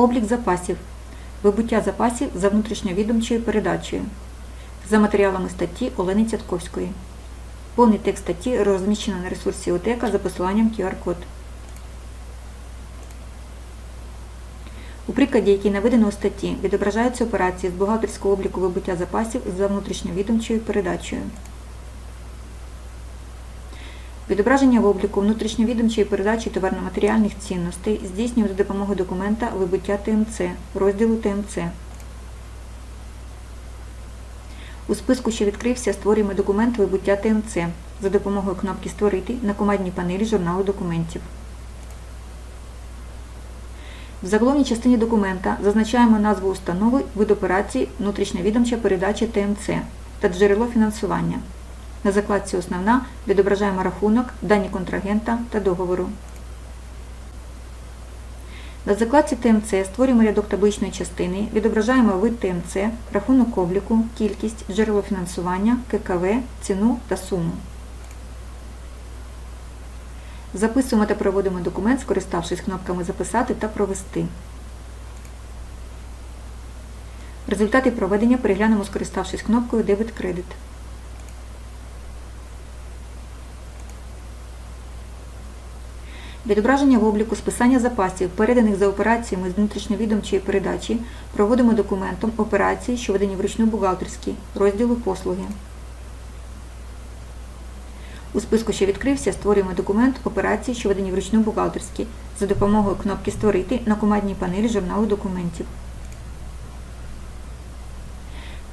Облік запасів. Вибуття запасів за внутрішньовідомчою передачею. За матеріалами статті Олени Цятковської. Повний текст статті розміщено на ресурсі ОТЕКа за посиланням QR-код. У прикладі, який наведено у статті, відображаються операції з бухгалтерського обліку вибуття запасів за внутрішньовідомчою передачею. Відображення в обліку внутрішньовідомчої передачі товарно-матеріальних цінностей здійснює за допомогою документа вибуття ТМЦ, розділу ТМЦ. У списку, що відкрився, створюємо документ вибуття ТМЦ за допомогою кнопки Створити на командній панелі журналу документів. В заголовній частині документа зазначаємо назву установи, вид операції, внутрішньовідомча передача ТМЦ та джерело фінансування. На закладці Основна відображаємо рахунок, дані контрагента та договору. На закладці ТМЦ створюємо рядок табличної частини, відображаємо вид ТМЦ, рахунок обліку, кількість, джерело фінансування, ККВ, ціну та суму. Записуємо та проводимо документ, скориставшись кнопками Записати та Провести. Результати проведення переглянемо, скориставшись кнопкою Відображення в обліку списання запасів, переданих за операціями з внутрішньовідомчої передачі, проводимо документом операції, що ведені вручну бухгалтерські, розділу послуги. У списку, що відкрився, створюємо документ операції, що ведені вручну бухгалтерські, за допомогою кнопки Створити на командній панелі журналу документів.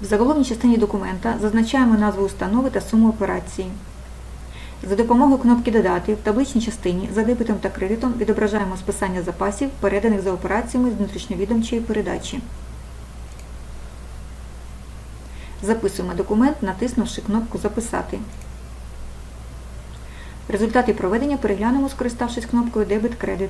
В заголовній частині документа зазначаємо назву установи та суму операції. За допомогою кнопки Додати в табличній частині за дебетом та кредитом відображаємо списання запасів, переданих за операціями з внутрішньовідомчої передачі. Записуємо документ, натиснувши кнопку Записати. Результати проведення переглянемо, скориставшись кнопкою Дебет-кредит.